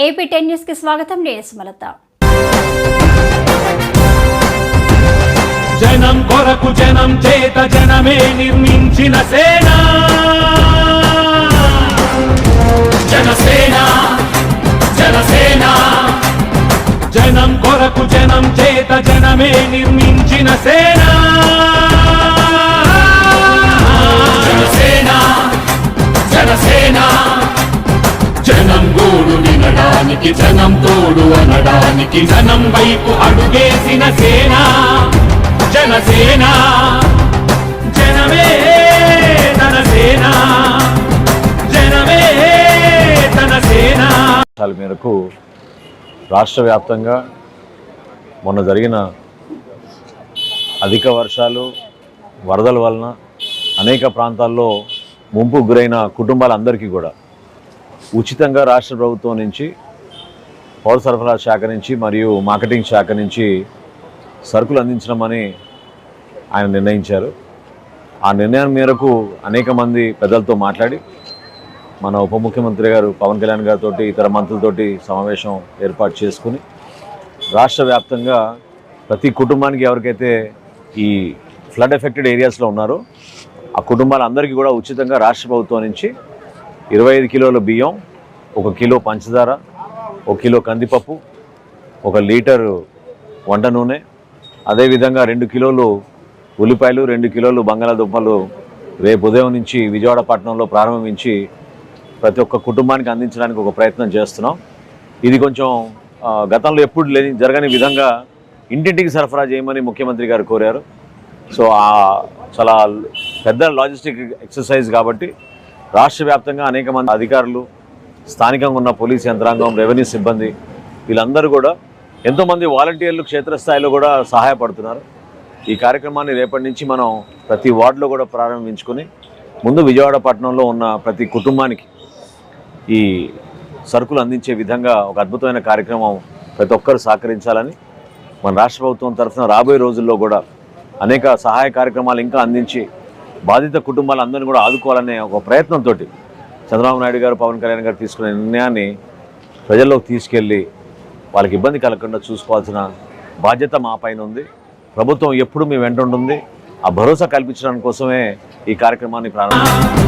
AP ten న్యూస్కి స్వాగతం. నేను సుమలత. జనం కొరకు జనం చేత జనమే నిర్మించిన సేన. జనసేన జనసేన. జనం కొరకు జనం చేత జనమే నిర్మించిన సేనా. వినడానికి జనం తోడు అనడానికి జనం వైపు అడుగేసిన సేన జనసేన. జనమే తన సేన జనమే తన సేన. మేరకు రాష్ట్ర వ్యాప్తంగా మొన్న జరిగిన అధిక వర్షాలు వరదల వలన అనేక ప్రాంతాల్లో ముంపు గురైన కుటుంబాలందరికీ కూడా ఉచితంగా రాష్ట్ర ప్రభుత్వం నుంచి పౌర సరఫరా శాఖ నుంచి మరియు మార్కెటింగ్ శాఖ నుంచి సరుకులు అందించడమని ఆయన నిర్ణయించారు. ఆ నిర్ణయం మేరకు అనేక మంది పెద్దలతో మాట్లాడి మన ఉప ముఖ్యమంత్రి గారు పవన్ కళ్యాణ్ గారితో ఇతర మంత్రులతోటి సమావేశం ఏర్పాటు చేసుకుని రాష్ట్ర వ్యాప్తంగా ప్రతి కుటుంబానికి ఎవరికైతే ఈ ఫ్లడ్ ఎఫెక్టెడ్ ఏరియాస్లో ఉన్నారో ఆ కుటుంబాలందరికీ కూడా ఉచితంగా రాష్ట్ర ప్రభుత్వం నుంచి ఇరవై ఐదు కిలోల బియ్యం ఒక కిలో పంచదార ఒక కిలో కందిపప్పు ఒక లీటరు వంట నూనె అదేవిధంగా రెండు కిలోలు ఉల్లిపాయలు రెండు కిలోలు బంగాళాదుంపలు రేపు ఉదయం నుంచి విజయవాడ పట్టణంలో ప్రారంభించి ప్రతి ఒక్క కుటుంబానికి అందించడానికి ఒక ప్రయత్నం చేస్తున్నాం. ఇది కొంచెం గతంలో ఎప్పుడు లేని జరగని విధంగా ఇంటింటికి సరఫరా చేయమని ముఖ్యమంత్రి గారు కోరారు. సో ఆ చాలా పెద్ద లాజిస్టిక్ ఎక్సర్సైజ్ కాబట్టి రాష్ట్ర వ్యాప్తంగా అనేక మంది అధికారులు స్థానికంగా ఉన్న పోలీస్ యంత్రాంగం రెవెన్యూ సిబ్బంది వీళ్ళందరూ కూడా ఎంతోమంది వాలంటీర్లు క్షేత్రస్థాయిలో కూడా సహాయపడుతున్నారు. ఈ కార్యక్రమాన్ని రేపటి నుంచి మనం ప్రతి వార్డులో కూడా ప్రారంభించుకొని ముందు విజయవాడ పట్టణంలో ఉన్న ప్రతి కుటుంబానికి ఈ సరుకులు అందించే విధంగా ఒక అద్భుతమైన కార్యక్రమం ప్రతి ఒక్కరు సహకరించాలని మన రాష్ట్ర ప్రభుత్వం తరఫున రాబోయే రోజుల్లో కూడా అనేక సహాయ కార్యక్రమాలు ఇంకా అందించి బాధిత కుటుంబాలందరినీ కూడా ఆదుకోవాలనే ఒక ప్రయత్నంతో చంద్రబాబు నాయుడు గారు పవన్ కళ్యాణ్ గారు తీసుకునే నిర్ణయాన్ని ప్రజల్లోకి తీసుకెళ్ళి వాళ్ళకి ఇబ్బంది కలగకుండా చూసుకోవాల్సిన బాధ్యత మా పైన ఉంది. ప్రభుత్వం ఎప్పుడు మీ వెంట ఉంటుంది. ఆ భరోసా కల్పించడానికి కోసమే ఈ కార్యక్రమాన్ని ప్రారంభించారు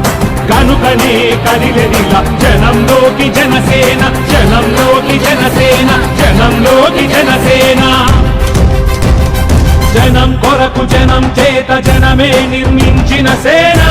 జనం కొరకు జనం చేత జనమే నిర్మించిన సేనా.